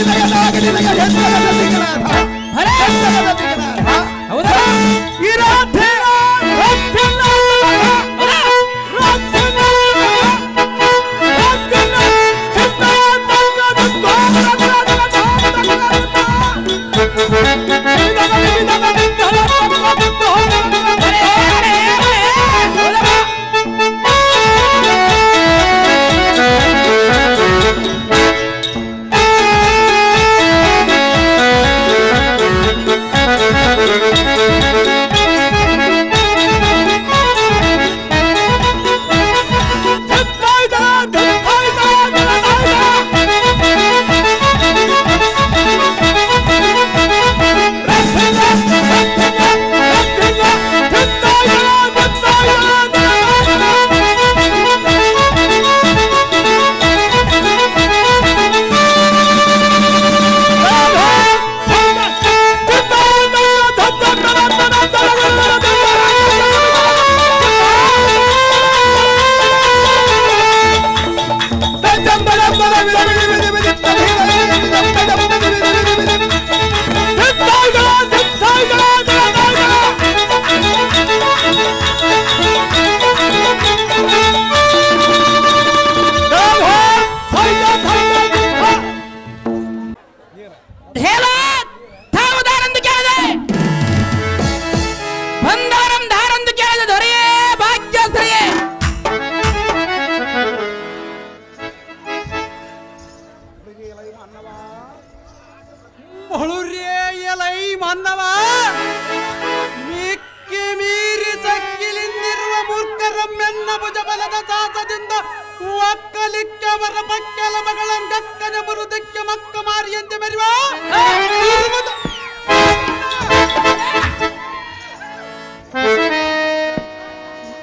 గలిదయ సాగలిదయ ఎంత ಪಕ್ಕೆಲ ಮಗಳ ಗಕ್ಕನ ಮರುದಕ್ಕೆ ಮಕ್ಕ ಮಾರಿಯಂತೆ ಮರಿವ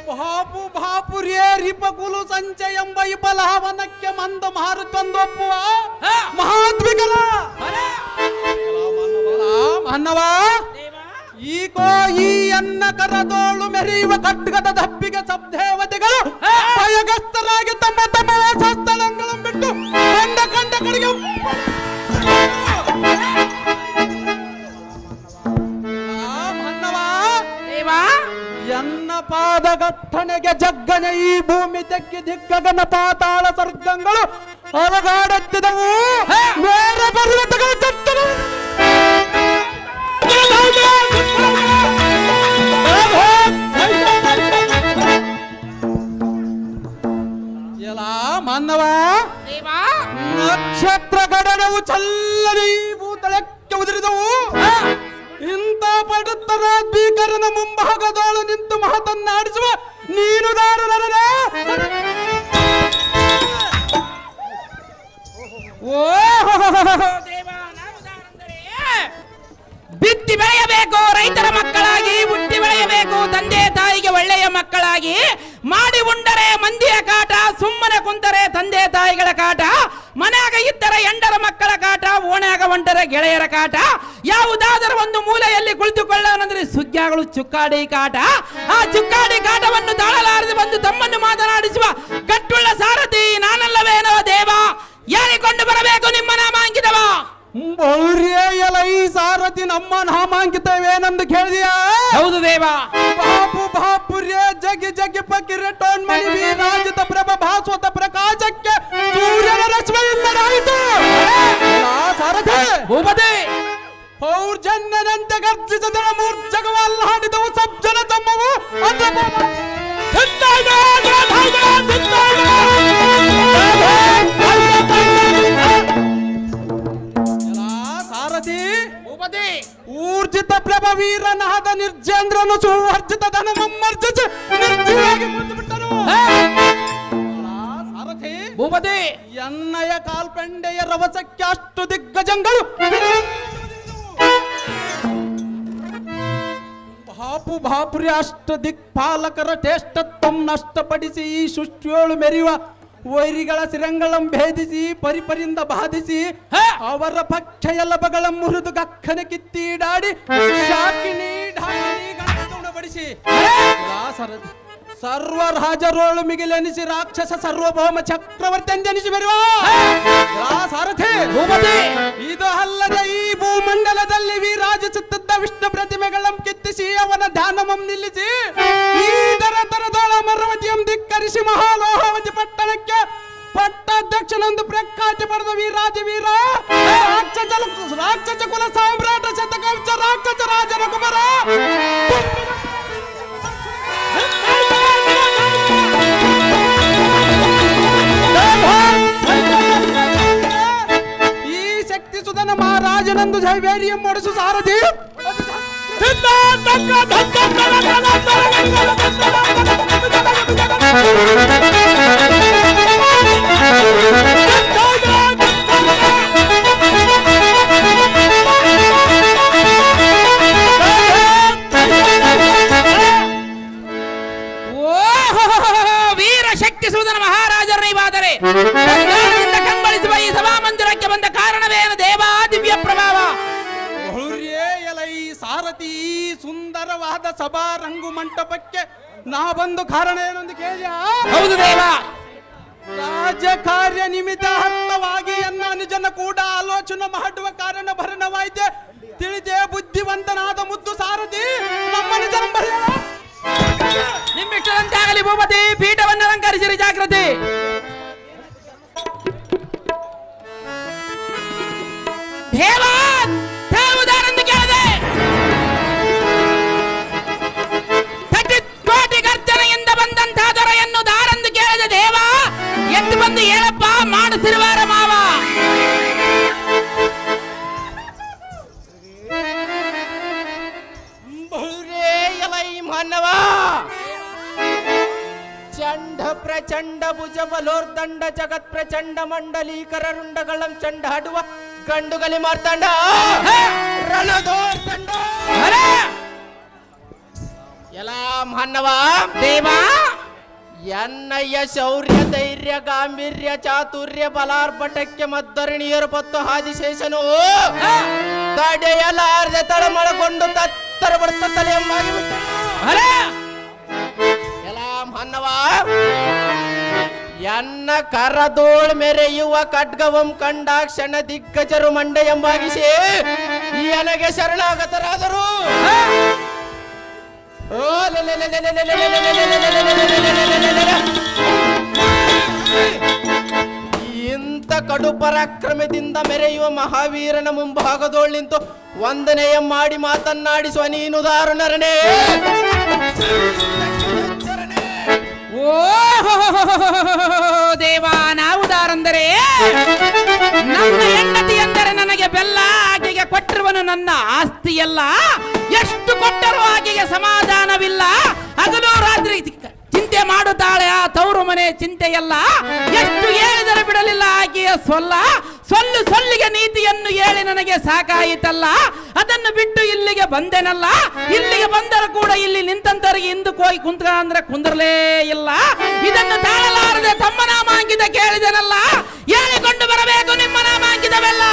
ಬಾಪು ಬಾಪುರಿಯೇ ರಿಪಕುಲು ಸಂಚೆ ಎಂಬ ಇಪಲಹವನಕ್ಕೆ ಮಂದ ಮಾರುಕೊಂದೊಪ್ಪುವ? ಮಹಾದ್ವಿಕಲ ಮನ್ನವ ಈಗೋ ಈ ಅನ್ನ ಕರದೋಳು ಮೆರೆಯುವ ಖಡ್ಗದ ದಪ್ಪಿಗೆ ಸಬ್ದೇವತೆಗಳು ಭಯಗಸ್ತರಾಗಿ ತಮ್ಮ ತಮ್ಮ ವಾಸಸ್ಥಳಗಳನ್ನು ಬಿಟ್ಟು ಕಂಡ ಕಂಡ ಕಡೆಗೆ. ಮನ್ನವ ಎನ್ನ ಪಾದಗಟ್ಟಣೆಗೆ ಜಗ್ಗನೆ ಈ ಭೂಮಿ ತೆಕ್ಕಿ ದಿಗ್ಗಗನ ಪಾತಾಳ ಸ್ವರ್ಗಗಳು ಹೊರಗಾಡುತ್ತಿದವು ಬೇರೆ ಪರ್ವತಗಳು ತಟ್ಟಲು. ಎಲ್ಲ ಮಾನವ ದೇವಾ ನಕ್ಷತ್ರ ಗಡನವು ಚಲ್ಲನೆ ಈ ಭೂತಳಕ್ಕೆ ಉದುರಿದವು. ಇಂಥ ಪಡುತ್ತರ ಭೀಕರನ ಮುಂಭಾಗದೋಳು ನಿಂತು ಮಹತನ್ನಾಡಿಸುವ ನೀನು ನಾನು ನನಗೆ ಓ ಬಿತ್ತಿ ಬೆಳೆಯಬೇಕು ರೈತರ ಮಕ್ಕಳಾಗಿ ಹುಟ್ಟಿ ಬೆಳೆಯಬೇಕು ತಂದೆ ತಾಯಿಗೆ ಒಳ್ಳೆಯ ಮಕ್ಕಳಾಗಿ. ಮಾಡಿ ಉಂಡರೆ ಮಂದಿಯ ಕಾಟ ಸುಮ್ಮನೆ ಕುಂತರೆ ತಂದೆ ತಾಯಿಗಳ ಕಾಟ. ಮನ್ಯಾಗ ಇದ್ದರೆ ಎಂಡರ ಮಕ್ಕಳ ಕಾಟ, ಓಣ್ಯಾಗ ಒಂಟರ ಗೆಳೆಯರ ಕಾಟ, ಯಾವುದಾದರೂ ಒಂದು ಮೂಲೆಯಲ್ಲಿ ಕುಳಿತುಕೊಳ್ಳೋಣಂದ್ರೆ ಸುಗ್ಗಿಯಾಗಳು ಚುಕ್ಕಾಡಿ ಕಾಟ. ಆ ಚುಕ್ಕಾಡಿ ಕಾಟವನ್ನು ತಾಳಲಾರದೆ ಬಂದು ತಮ್ಮನ್ನು ಮಾತನಾಡಿಸುವ ಕಟ್ಟುಳ್ಳ ಸಾರಥಿ ನಾನಲ್ಲವೇನೋ ದೇವ, ಯಾರಿಕೊಂಡು ಬರಬೇಕು ನಿಮ್ಮ ನಾಮಾಂಕಿತವ? ಈ ಸಾರಥಿ ನಮ್ಮ ನಾಮಾಂಕಿತವೇನೆಂದು ಕೇಳಿದೆಯಾ? ಹೌದು ದೇವ. ಬಾಪು ಬಾಪುರ್ಯ ಜಗಿ ಜಗಿ ಪಕ್ಕಿರೆ ಟೋನ್ ಮಣಿ ವೀರಾಜಿತ ಪ್ರಭ ಭಾಸ್ವತ ಪ್ರಕಾಶಕ್ಕೆ ಸೂರ್ಯನ ರಶ್ಮಿ ಇಲ್ಲದಾಯಿತು. ಆ ಸಾರಥಿ! ಭೂಪತಿ! ಪೌರ್ಜನ್ಯನಂತೆ ಗರ್ಜಿಸಿದ ಮೂರ್ಜಗವಲ್ಲಾಡಿದವು ಸಜ್ಜನ ತಮ್ಮವು ಅದ್ರ ಊರ್ಜಿತ ಪ್ರಭ ವೀರನಾದ ನಿರ್ಜೇಂದ್ರನು ಸುವರ್ಜಿತ ಧನ ಮಮ್ಮರ್ಜಿಸಿ ನಿರ್ಜೀವಾಗಿ ಬಿಟ್ಟನು ಸಾರಥಿ. ಭೂಪತಿ! ಎನ್ನಯ ಕಾಲ್ಪೆಂಡೆಯ ರವಸಕ್ಕೆ ಅಷ್ಟು ದಿಗ್ಗಜಂಗಳು. ಬಾಪು ಬಾಪುರಿ ಅಷ್ಟ ದಿಕ್ಪಾಲಕರ ಟೇಷ್ಟತ್ವಂ ನಷ್ಟಪಡಿಸಿ ಈ ಸೃಷ್ಟಿಯೋಳು ಮೆರೆಯುವ ವೈರಿಗಳ ಸಿರಂಗಳಂ ಭೇದಿಸಿ ಪರಿಪರಿಂದ ಬಾಧಿಸಿ ಅವರ ಪಕ್ಷ ಎಲ್ಲಬಗಳ ಮುರಿದು ಗಕ್ಕನ ಕಿತ್ತೀಡಾಡಿ ಶಾಕಿನಿ ಢಾಕಿನಿ ಗಂಟುಣಬಡಿಸಿ ದಾಸರಥಿ ಸರ್ವ ರಾಜರೋಳು ಮಿಗಿಲೆನಿಸಿ ರಾಕ್ಷಸ ಸರ್ವಭೌಮ ಚಕ್ರವರ್ತಿ ಎಂದೆನಿಸಿ ಬರುವ ಸಾರಥಿ ಭೂಮತಿ ಇದು ಅಲ್ಲದೆ ಈ ಭೂಮಂಡಲದಲ್ಲಿ ವಿರಾಜಿಸುತ್ತಿದ್ದ ವಿಷ್ಣು ಪ್ರತಿಮೆಗಳ ಕಿತ್ತಿಸಿ ಅವನ ಧ್ಯಾನಮಂ ನಿಲ್ಲಿಸಿ ಈ ತರ ತರದೋಳ ಮರವತಿಯಂ ಧಿಕ್ಕರಿಸಿ ಮಹಾಲೋಹವತಿ ಪಟ್ಟಣಕ್ಕೆ ಪಟ್ಟಾಧ್ಯಕ್ಷನೊಂದು ಪ್ರಖ್ಯಾತಿ ಪಡೆದ ವೀರಾಜ ವೀರ ರಾಕ್ಷಸ ರಾಕ್ಷಸ ಕುಲ ಸಾಮ್ರಾಟ ಶತಕಂಶ ರಾಕ್ಷಸ ರಾಜನ ಕುಮಾರ. ಮಹಾರಾಜನಂದು ಜೈವೇರಿಯಂ ಮೂಡಿಸು ಸಾರಥಿ? ವೀರ ಶಕ್ತಿ ಸುಧನ ಮಹಾರಾಜರ ನೀವಾದರೆ. ಈ ಸುಂದರವಾದ ಸಭಾ ರಂಗು ಮಂಟಪಕ್ಕೆ ನಾ ಬಂದು ಕಾರಣ ಏನೊಂದು ಕೇಳಿಯ ಹೌದು ದೇವ ರಾಜ ಕಾರ್ಯ ನಿಮಿತ್ತ ಹತ್ತವಾಗಿ ಎನ್ನ ಅನುಜನ ಕೂಡ ಆಲೋಚನೆ ಮಾಡುವ ಕಾರಣ ಭರಣವಾಯ್ತೆ. ತಿಳಿದೆ ಬುದ್ಧಿವಂತನಾದ ಮುದ್ದು ಸಾರಥಿ ನಮ್ಮ ಅನುಜನ ಬರೆಯ ನಿಮ್ಮಿಷ್ಟದಂತೆ ಆಗಲಿ ಭೂಪತಿ ಪೀಠವನ್ನು ಅಲಂಕರಿಸಿರಿ ಜಾಗೃತಿ. ದೇವ எட்டு பந்து ஏழப்பா மாடு சிறுவார மாவா மன்னவா ಚಂಡ ಪ್ರಚಂಡ ಭುಜ ಬಲೋರ್ದಂಡ ಜಗತ್ ಪ್ರಚಂಡ ಮಂಡಲೀಕರ ರುಂಡಗಳಂ ಚಂಡ ಹಾಡುವ ಗಂಡುಗಲಿ ಮಾರ್ತಂಡ ರಣದೋರ್ತಂಡ ಎಲ್ಲ ಮಹನ್ನವ ದೇವಾ ಎನ್ನಯ್ಯ ಶೌರ್ಯ ಧೈರ್ಯ ಗಾಂಭೀರ್ಯ ಚಾತುರ್ಯ ಬಲಾರ್ಭಟಕ್ಕೆ ಮದ್ದರಣಿಯರು ಪತ್ತು ಹಾದಿಶೇಷನು ತಡೆಯಲಾರದೆ ತಳಮಳಗೊಂಡು ತತ್ತರ ಬಡ್ತ ತಲೆ ಮಾನವ ಎನ್ನ ಕರದೋಳ್ ಮೆರೆಯುವ ಖಡ್ಗವಂ ಕಂಡಾಕ್ಷಣ ದಿಗ್ಗಜರು ಮಂಡೆ ಎಂಬಾಗಿಸಿ ನನಗೆ ಶರಣಾಗತರಾದರು. ಇಂಥ ಕಡು ಪರಾಕ್ರಮದಿಂದ ಮೆರೆಯುವ ಮಹಾವೀರನ ಮುಂಭಾಗದೋಳ್ ನಿಂತು ವಂದನೆಯ ಮಾಡಿ ಮಾತನ್ನಾಡಿಸುವ ನೀನು ದಾರುಣರನೇ ಓ ದೇವ ನಾವುದಾರಂದರೆ ನನ್ನ ಹೆಂಡತಿ ಎಂದರೆ ನನಗೆ ಬೆಲ್ಲ ಆಕೆಗೆ ಕೊಟ್ಟಿರುವನು ನನ್ನ ಆಸ್ತಿಯಲ್ಲ ಎಷ್ಟು ಕೊಟ್ಟರೂ ಆಕೆಗೆ ಸಮಾಧಾನವಿಲ್ಲ. ಹಗಲು ರಾತ್ರಿ ಚಿಂತೆ ಮಾಡುತ್ತಾಳೆ ಆ ತವರು ಮನೆ ಚಿಂತೆಯಲ್ಲ. ಎಷ್ಟು ಹೇಳಿದರೆ ಬಿಡಲಿಲ್ಲ ಆಕೆಯ ಸೊಲ್ಲ. ಸೊಲ್ಲು ಸೊಲ್ಲಿಗೆ ನೀತಿಯನ್ನು ಹೇಳಿ ನನಗೆ ಸಾಕಾಯಿತಲ್ಲ. ಅದನ್ನು ಬಿಟ್ಟು ಇಲ್ಲಿಗೆ ಬಂದೆನಲ್ಲ. ಇಲ್ಲಿಗೆ ಬಂದರೂ ಕೂಡ ಇಲ್ಲಿ ನಿಂತಂತರಿಗೆ ಇಂದು ಕೋಯಿ ಕುಂತ್ಕ ಅಂದ್ರೆ ಕುಂದರಲೇ ಇಲ್ಲ. ಇದನ್ನು ತಾಳಲಾರದೆ ತಮ್ಮ ನಾಮಾಂಕಿತ ಕೇಳಿದೆನಲ್ಲ. ಹೇಳಿಕೊಂಡು ಬರಬೇಕು ನಿಮ್ಮ ನಾಮಾಂಕಿತವೆಲ್ಲ.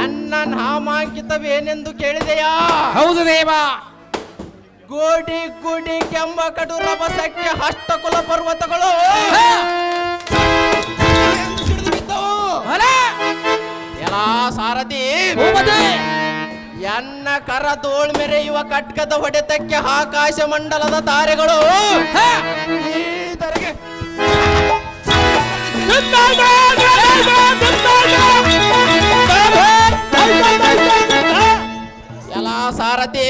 ಎನ್ನನ್ ಹಾಮಾಂಕಿತವೇನೆಂದು ಕೇಳಿದೆಯಾ? ಹೌದು ದೇವ. ಗೋಡಿ ಗುಡಿ ಕೆಂಬ ಕಡು ರಭಸಕ್ಕೆ ಕುಲ ಪರ್ವತಗಳು. ಎಲ್ಲ ಸಾರಥಿ. ಎನ್ನ ಕರ ತೋಳ್ ಮೆರೆಯುವ ಕಟ್ಕದ ಹೊಡೆತಕ್ಕೆ ಆಕಾಶ ಮಂಡಲದ ತಾರೆಗಳು. ಈ ಎಲ್ಲಾ ಸಾರಥಿ.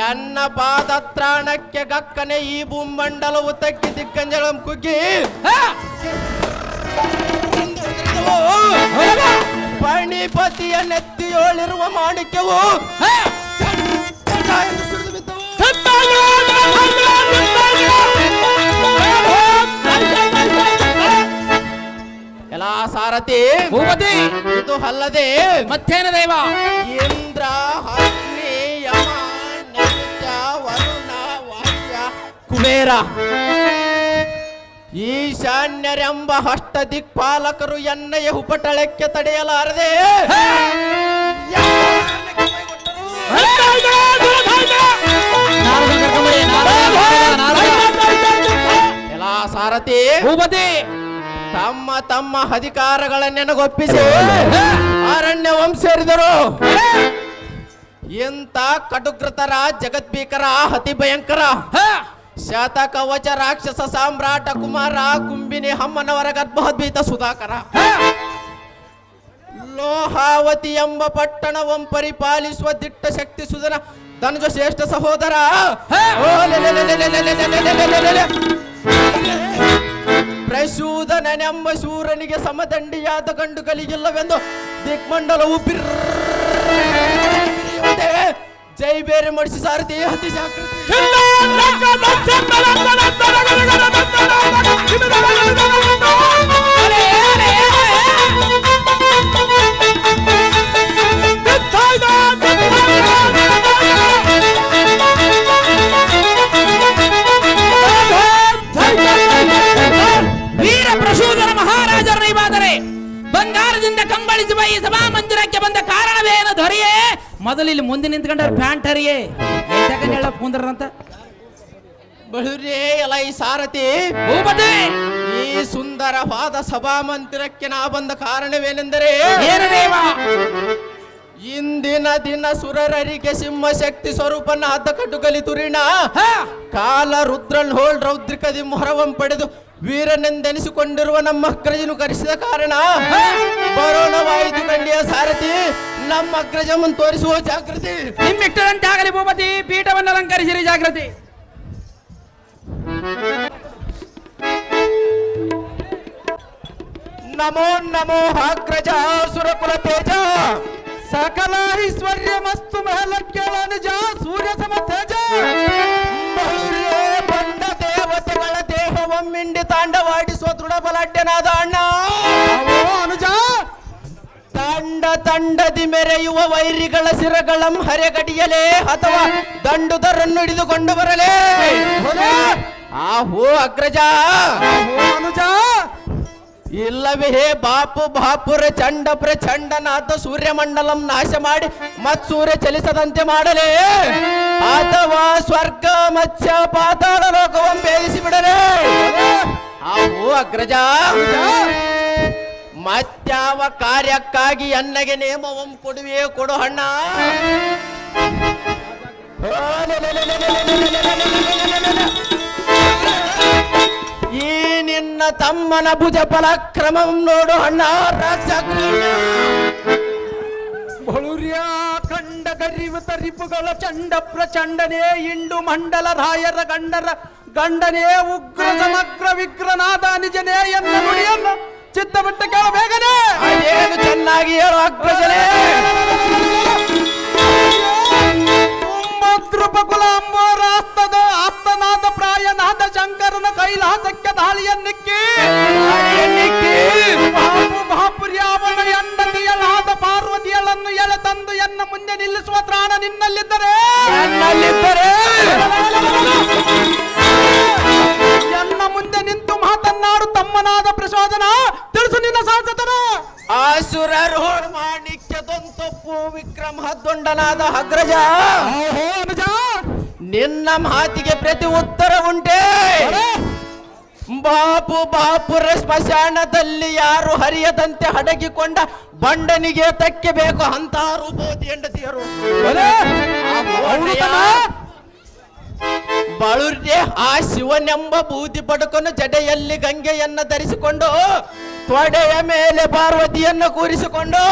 ಎನ್ನ ಪಾದತ್ರಾಣಕ್ಕೆ ಗಕ್ಕನೆ ಈ ಭೂಮಂಡಲವು ತಕ್ಕಿ ದಿಕ್ಕಂಜಲಂ ಕುಗ್ಗಿ. ಹ, ಹೊರಗ. ಪಣಿಪತಿಯ ನೆತ್ತಿಯೋಳಿರುವ ಮಾಣಿಕ್ಯವು ಸಾರಥಿ ಭೂಪತಿ! ಇದು ಅಲ್ಲದೆ ಮತ್ತೇನ ದೇವ? ಇಂದ್ರ ಅಗ್ನಿ ಯಮ ನೈತ್ಯ ವರುಣ ವಾಕ್ಯ ಕುಬೇರ. ಈಶಾನ್ಯರೆಂಬ ಹಷ್ಟ ದಿಕ್ಪಾಲಕರು ಎನ್ನಯ ಹುಪಟಳಕ್ಕೆ ತಡೆಯಲಾರದೆ ಎಲ್ಲ ಸಾರಥಿ. ಭೂಪತಿ! ತಮ್ಮ ತಮ್ಮ ಅಧಿಕಾರಗಳ ನೆನಗೊಪ್ಪಿಸಿ ಅರಣ್ಯ ವಂಶೇರಿದರು ಎಂತ ಕಟುಕೃತರ ಜಗದ್ಭೀಕರ ಅತಿ ಭಯಂಕರ ಶಾತ ಕವಚ ರಾಕ್ಷಸ ಸಾಮ್ರಾಟ ಕುಮಾರ ಕುಂಬಿನಿ ಹಮ್ಮನವರ ಗರ್ಭದ್ಭೀತ ಸುಧಾಕರ ಲೋಹಾವತಿ ಎಂಬ ಪಟ್ಟಣವಂ ಪರಿಪಾಲಿಸುವ ದಿಟ್ಟ ಶಕ್ತಿ ಸುಧನ ತನಗ ಶ್ರೇಷ್ಠ ಸಹೋದರ ಪ್ರಸೂದನೆಂಬ ಶೂರನಿಗೆ ಸಮದಂಡಿಯಾದ ಕಂಡು ಕಲಿಗಿಲ್ಲವೆಂದು ದಿಗ್ಮಂಡಲವು ಜೈ ಬೇರೆ ಮಡಿಸಿ ಸಾರಥಿ ಅತಿ ಜಾಗೃತಿ ಮೊದಲು ಇಲ್ಲಿ ಮುಂದೆ ನಿಂತ್ಕೊಂಡ್ರೆ ಪ್ಯಾಂಟ್ ಹರಿಯೇ ಹೇಳ ಕುಂದ್ರಂತ ಬಳುರೇ ಎಲ್ಲ ಈ ಸಾರಥಿ. ಭೂಪತಿ! ಈ ಸುಂದರವಾದ ಸಭಾ ಮಂದಿರಕ್ಕೆ ನಾ ಬಂದ ಕಾರಣವೇನೆಂದರೆ ಏನು ದೇವ? ಇಂದಿನ ದಿನ ಸುರರರಿಗೆ ಸಿಂಹ ಶಕ್ತಿ ಸ್ವರೂಪನಾದ ಕಟುಕಲಿ ತುರಿಣ ಕಾಲ ರುದ್ರನ್ ಹೋಳ್ ರೌದ್ರಿಕದಿ ಮೊಹರವಂ ಪಡೆದು ವೀರನೆಂದೆನಿಸಿಕೊಂಡಿರುವ ನಮ್ಮ ಅಗ್ರಜನು ಕರೆಸಿದ ಕಾರಣ ಬರೋಣವಾಯಿತು ಕಂಡಿಯ ಸಾರಥಿ. ನಮ್ಮ ಅಗ್ರಜಮನ್ ತೋರಿಸುವ ಜಾಗೃತಿ. ನಿಮ್ಮಿಷ್ಟದಂತೆ ಆಗಲಿ ಭೂಪತಿ ಪೀಠವನ್ನು ಅಲಂಕರಿಸಿರಿ ಜಾಗೃತಿ. ನಮೋ ನಮೋ ಅಗ್ರಜ ಸುರಕುಲ ತೇಜ. ಸಕಲ ಐಶ್ವರ್ಯ ಮಸ್ತು ಮಹಲಕ್ಕೆಳ ನಿಜ ಸೂರ್ಯ ಸಮ ತೇಜ. ಬಂದ ದೇವತೆಗಳ ದೇಹವ ಮಿಂಡಿ ತಾಂಡವಾಡಿಸುವ ದೃಢ ಬಲಾಢ್ಯನಾದ ಅಣ್ಣ. ತಂಡದಿ ಮೆರೆಯುವ ವೈರಿಗಳ ಸಿರಗಳಂ ಹರೆಗಡಿಯಲೇ ಅಥವಾ ದಂಡುದರನ್ನು ಹಿಡಿದುಕೊಂಡು ಬರಲೇ. ಆ ಹೋ ಅಗ್ರಜ. ಅನುಜ ಇಲ್ಲವೇ ಹೇ ಬಾಪು ಬಾಪುರ ಚಂಡ ಪ್ರಚಂಡನಾದ ಸೂರ್ಯಮಂಡಲಂ ನಾಶ ಮಾಡಿ ಮತ್ ಸೂರ್ಯ ಚಲಿಸದಂತೆ ಮಾಡಲೇ. ಅಥವಾ ಸ್ವರ್ಗ ಮತ್ಸ್ಯ ಪಾತಾಳ ಲೋಕವಂ ಭೇದಿಸಿ ಬಿಡಲೇ. ಹೋ ಅಗ್ರಜ. ಮತ್ಯಾವ ಕಾರ್ಯಕ್ಕಾಗಿ ಅನ್ನಗೆ ನೇಮವಂ ಕೊಡುವೆ ಕೊಡು ಹಣ್ಣ ಈ ನಿನ್ನ ತಮ್ಮನ ಭುಜ ಪರಾಕ್ರಮಂ ನೋಡು ಅಣ್ಣ ರಾಜಕೀಯ ಬಳುರ್ಯ ಕಂಡ ಗರಿವು ತರಿಪುಗಳ ಚಂಡ ಪ್ರಚಂಡನೇ ಇಂಡು ಮಂಡಲ ರಾಯರ ಗಂಡರ ಗಂಡನೇ ಉಗ್ರ ಸಮಗ್ರ ವಿಗ್ರನಾದ ನಿಜನೇ ಎನ್ನ ನುಡಿಯನ್ನು ಚಿತ್ತ ಬಿಟ್ಟು ಕೇಳ ಬೇಗನೆ. ಏನು ಚೆನ್ನಾಗಿ ಹೇಳು ಅಗ್ರಜನೇ ಕುಲ ಅಂಬೋರಾಸ್ತದ ಆಸ್ತನಾದ ಪ್ರಾಯನಾದ ಶಂಕರನ ಕೈಲಾಸಕ್ಕೆ ದಾಳಿಯನ್ನಿಕ್ಕಿ ದಾಳಿಯನ್ನಿಕ್ಕಿ. ಬಾಪು ಬಾಪುರ್ಯಾವನ ಹೆಂಡತಿಯಲಾದ ಪಾರ್ವತಿಯಳನ್ನು ಎಳೆ ತಂದು ಎನ್ನ ಮುಂದೆ ನಿಲ್ಲಿಸುವ ತ್ರಾಣ ನಿನ್ನಲ್ಲಿದ್ದರೆ. ನನ್ನಲ್ಲಿದ್ದರೆ. ಆಸುರರು ಮಾಣಿಕ್ಯದೊಂತೊಪ್ಪು ವಿಕ್ರಮ ದೊಂಡನಾದ ಅಗ್ರಜ ನಿನ್ನ ಮಾತಿಗೆ ಪ್ರತಿ ಉತ್ತರ ಉಂಟೆ. ಬಾಪು ಬಾಪುರ ಸ್ಮಶಾನದಲ್ಲಿ ಯಾರು ಹರಿಯದಂತೆ ಹಡಗಿಕೊಂಡ ಬಂಡನಿಗೆ ತಕ್ಕೆ ಬೇಕು ಅಂತ ರೂಪವತಿ ಹೆಂಡತಿಯರು. ಬಳುರ್ಯ ಆ ಶಿವನೆಂಬ ಬೂದಿ ಪಡುಕನು ಜಡೆಯಲ್ಲಿ ಗಂಗೆಯನ್ನ ಧರಿಸಿಕೊಂಡು ತೊಡೆಯ ಮೇಲೆ ಪಾರ್ವತಿಯನ್ನು ಕೂರಿಸಿಕೊಂಡು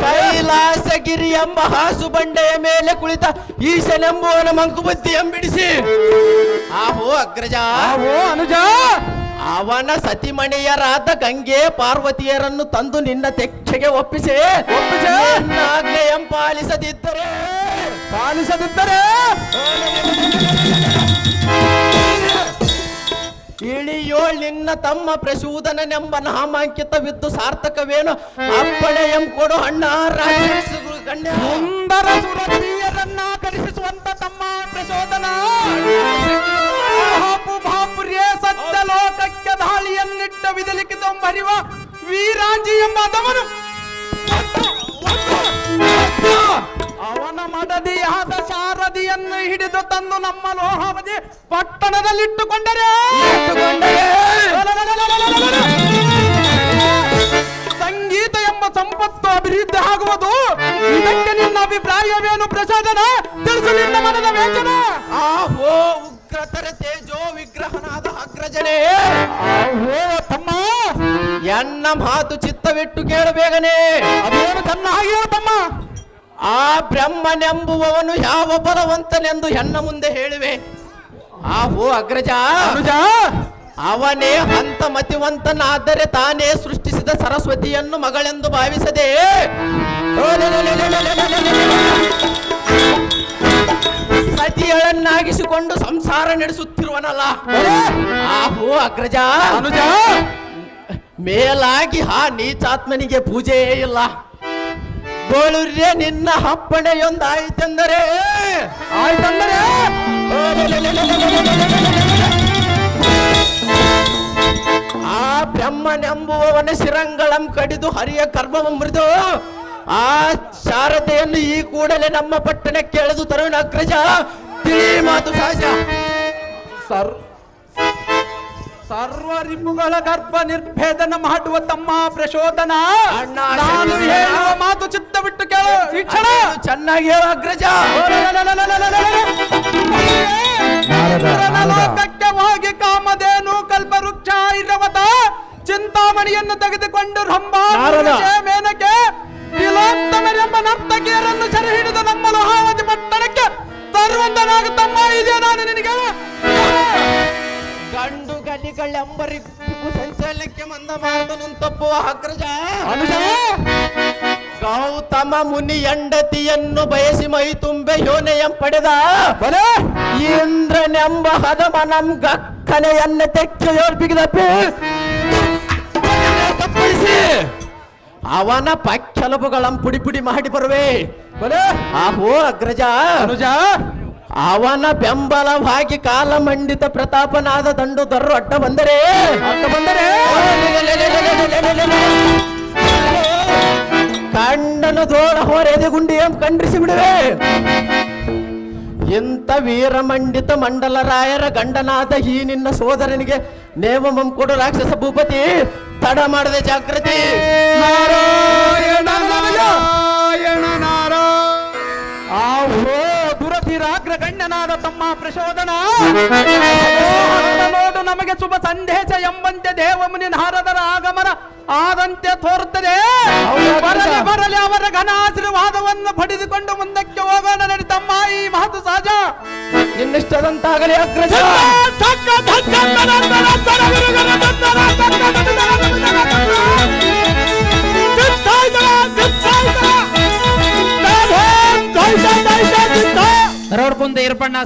ಕೈಲಾಸಗಿರಿ ಎಂಬ ಹಾಸು ಬಂಡೆಯ ಮೇಲೆ ಕುಳಿತ ಈಶನೆಂಬುವನ ಮಂಕುಬತ್ತಿ ಎಂಬಿಡಿಸಿ ಆಹೋ ಅಗ್ರಜ. ಆಹೋ ಅನುಜ. ಅವನ ಸತಿಮಣಿಯರಾದ ಗಂಗೆ ಪಾರ್ವತಿಯರನ್ನು ತಂದು ನಿನ್ನ ತೆಕ್ಷೆಗೆ ಒಪ್ಪಿಸಿ. ಆಜ್ಞೆಯಂ ಪಾಲಿಸದಿದ್ದರೆ. ಪಾಲಿಸದಿದ್ದರೆ. ಇಳಿಯೋಳ್ ನಿನ್ನ ತಮ್ಮ ಪ್ರಸೂದನನೆಂಬ ನಾಮಾಂಕಿತವಿದ್ದು ಸಾರ್ಥಕವೇನು ಅಪ್ಪಣೆ ಎಂ ಕೊಡು ಅಣ್ಣ ರಾಜರು ಗಣ್ಯ ಸುಂದರ ಸುರತಿಯರನ್ನ ಕರೆಸಿಸುವಂತ ತಮ್ಮ ಪ್ರಚೋದನ ಬಾಪು ಬಾಪುರ್ಯೇ ಸತ್ಯ ಲೋಕಕ್ಕೆ ದಾಳಿಯನ್ನಿಟ್ಟ ವಿದಲಿಕಿತೊಂಬರಿವ ವೀರಾಂಜಿ ಎಂಬ ಅದವನು ಹಿಡಿದು ತಂದು ನಮ್ಮ ಲೋಹಾವತಿ ಪಟ್ಟಣದಲ್ಲಿಟ್ಟುಕೊಂಡರೆ. ಇಟ್ಟುಕೊಂಡರೆ. ಸಂಗೀತ ಎಂಬ ಸಂಪತ್ತು ಅಭಿವೃದ್ಧಿ ಆಗುವುದು. ಇದಕ್ಕೆ ನಿನ್ನ ಅಭಿಪ್ರಾಯವೇನು ಪ್ರಸಾದನ ತಿಳಿಸು ನಿನ್ನ ಮನದ ವೇಚನ ಆಹೋ ಉಗ್ರತರ ತೇಜೋ ವಿಗ್ರಹನಾದ ಅಗ್ರಜನೇ. ಆಹೋ ತಮ್ಮ. ಎನ್ನ ಮಾತು ಚಿತ್ತವಿಟ್ಟು ಕೇಳಬೇಗನೆ ಅದೇನು ಚೆನ್ನಾಗಿ ತಮ್ಮ. ಆ ಬ್ರಹ್ಮನೆಂಬುವವನು ಯಾವ ಬಲವಂತನೆಂದು ಹೆಣ್ಣ ಮುಂದೆ ಹೇಳುವೆ ಆಹೋ ಅಗ್ರಜ ಅನುಜ ಅವನೇ ಹಂತ ಮತಿವಂತನಾದರೆ ತಾನೇ ಸೃಷ್ಟಿಸಿದ ಸರಸ್ವತಿಯನ್ನು ಮಗಳೆಂದು ಭಾವಿಸದೆ ಸತಿಯಳನ್ನಾಗಿಸಿಕೊಂಡು ಸಂಸಾರ ನಡೆಸುತ್ತಿರುವನಲ್ಲ ಆಹೋ ಅಗ್ರಜ ಅನುಜ ಮೇಲಾಗಿ ಆ ನೀಚಾತ್ಮನಿಗೆ ಪೂಜೆಯೇ ಇಲ್ಲ ಗೋಳುರ್ಯ ನಿನ್ನ ಅಪ್ಪಣೆಯೊಂದಾಯಿತೆಂದರೆ. ಆಯ್ತಂದರೆ? ಆ ಬ್ರಹ್ಮನೆಂಬುವವನ ಶಿರಂಗಳಂ ಕಡಿದು ಹರಿಯ ಕರ್ಮವ ಮೃದು ಆ ಶಾರದೆಯನ್ನು ಈ ಕೂಡಲೇ ನಮ್ಮ ಪಟ್ಟಣಕ್ಕೆ ಎಳೆದು ತರುಣ ಅಗ್ರಜ. ತಿಳಿ ಮಾತು ಸಹಜ. ಸರ್ ಸರ್ವ ರಿಪುಗಳ ಗರ್ಭ ನಿರ್ಭೇದನ ಮಾಡುವ ತಮ್ಮ ಪ್ರಚೋದನ. ನಾನು. ಹೇಳುವ ಮಾತು ಚಿತ್ತ ಬಿಟ್ಟು ಕೇಳು. ವೀಕ್ಷಣ. ಚೆನ್ನಾಗಿ ಹೇಳು ಅಗ್ರಜ. ಹೋಗಿ ಲೋಕಕ್ಕೆ ಹೋಗಿ ಕಾಮಧೇನು ಕಲ್ಪವೃಕ್ಷ ಇರವತ ಚಿಂತಾಮಣಿಯನ್ನು ತೆಗೆದುಕೊಂಡು ರಂಭ ಮೇನಕೆ ತಿಲೋತ್ತಮರೆಂಬ ನರ್ತಕಿಯರನ್ನು ಸೆರೆ ಹಿಡಿದು ನಮ್ಮ ಲೋಹಾವತಿ ಪಟ್ಟಣಕ್ಕೆ ತಮ್ಮ ಇದೆಯಾ ನಾನು ನಿನಗೆ ಗಂಡು ಗಲಿಗಳೆಂಬರಿಗೂ ಸಂಚಾಲಕ್ಕೆ ಮಂದ ಮಾತನು ತಪ್ಪುವ ಅಗ್ರಜ ಅನುಜ ಗೌತಮ ಮುನಿ ಎಂಡತಿಯನ್ನು ಬಯಸಿ ಮೈ ತುಂಬೆ ಯೋನೆಯಂ ಪಡೆದ. ಬಲೆ? ಇಂದ್ರನೆಂಬ ಹದಮನಂ ಗಕ್ಕನೆಯನ್ನ ತೆಕ್ಕೆ ಯೋರ್ಪಿಗಿದಪ್ಪಿ ಅವನ ಪಕ್ಕೆಲಬುಗಳಂ ಪುಡಿ ಪುಡಿ ಮಾಡಿ ಬರುವೆ. ಆಹೋ ಅಗ್ರಜ. ಅನುಜ? ಅವನ ಬೆಂಬಲವಾಗಿ ಕಾಲಮಂಡಿತ ಪ್ರತಾಪನಾದ ದಂಡು ದರ್ರು ಅಡ್ಡ ಬಂದರೆ. ಅಡ್ಡ ಬಂದರೆ. ಕಂಡನ ದೋಳ ಹೊರೆದೆ ಗುಂಡಿ ಎಂ ಕಂಡ್ರಿಸಿ ಬಿಡುವೆ. ಇಂಥ ವೀರಮಂಡಿತ ಮಂಡಲರಾಯರ ಗಂಡನಾದ ಈ ನಿನ್ನ ಸೋದರನಿಗೆ ನೇಮಮಂ ಕೊಡು ರಾಕ್ಷಸ ಭೂಪತಿ. ತಡ ಮಾಡದೆ ಜಾಗೃತಿ ತಮ್ಮ ಪ್ರಚೋದನ ನೋಡು ನಮಗೆ ಶುಭ ಸಂದೇಶ ಎಂಬಂತೆ ದೇವಮುನಿ ನಾರದರ ಆಗಮನ ಆದಂತೆ ತೋರುತ್ತದೆ ಬರಲಿ ಬರಲಿ ಅವರ ಘನಾಶೀರ್ವಾದವನ್ನು ಪಡೆದುಕೊಂಡು ಮುಂದಕ್ಕೆ ಹೋಗೋಣ ನಡಿ ತಮ್ಮ ಈ ಮಹತು ಸಹಜ ಇನ್ನಿಷ್ಟದಂತಾಗಲಿ ಅಗ್ರಜ ರೋಡ್ ಮುಂದೆ ಇರ್ಪಣ್ಣ